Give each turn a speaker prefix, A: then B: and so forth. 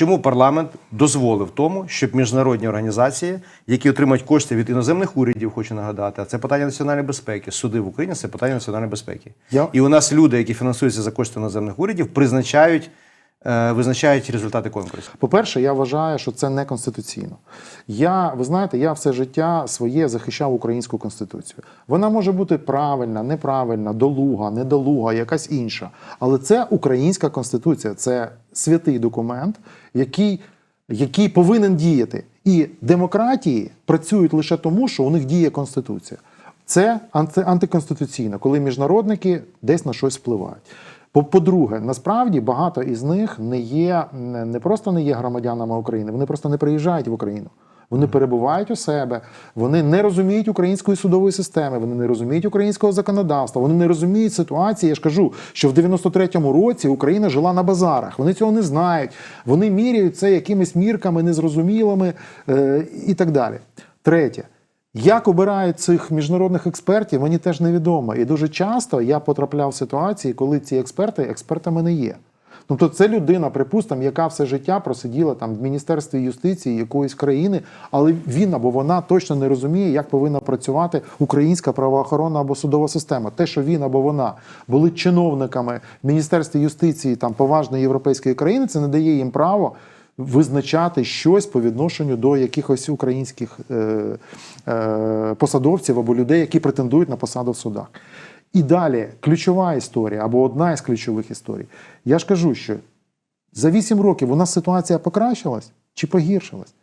A: Чому парламент дозволив тому, щоб міжнародні організації, які отримують кошти від іноземних урядів, хочу нагадати, а це питання національної безпеки. Суди в Україні це питання національної безпеки.
B: Я-
A: І у нас люди, які фінансуються за кошти іноземних урядів, призначають, визначають результати конкурсу.
B: По-перше, я вважаю, що це не конституційно. Я, ви знаєте, я все життя своє захищав українську конституцію. Вона може бути правильна, неправильна, долуга, недолуга, якась інша. Але це українська конституція, це святий документ, який, який повинен діяти. І демократії працюють лише тому, що у них діє конституція. Це анти, антиконституційно, коли міжнародники десь на щось впливають. По- По-друге, насправді багато із них не є не не просто не є громадянами України, вони просто не приїжджають в Україну. Вони перебувають у себе, вони не розуміють української судової системи, вони не розуміють українського законодавства, вони не розуміють ситуації. Я ж кажу, що в 93-му році Україна жила на базарах. Вони цього не знають. Вони міряють це якимись мірками незрозумілими е, і так далі. Третє. Як обирають цих міжнародних експертів, мені теж невідомо. І дуже часто я потрапляв в ситуації, коли ці експерти експертами не є. Тобто це людина, припустимо, яка все життя просиділа там в Міністерстві юстиції якоїсь країни, але він або вона точно не розуміє, як повинна працювати українська правоохоронна або судова система. Те, що він або вона були чиновниками в Міністерстві юстиції там поважної європейської країни, це не дає їм право визначати щось по відношенню до якихось українських е, е, посадовців або людей, які претендують на посаду в судах. І далі ключова історія або одна із ключових історій. Я ж кажу, що за 8 років у нас ситуація покращилась чи погіршилась?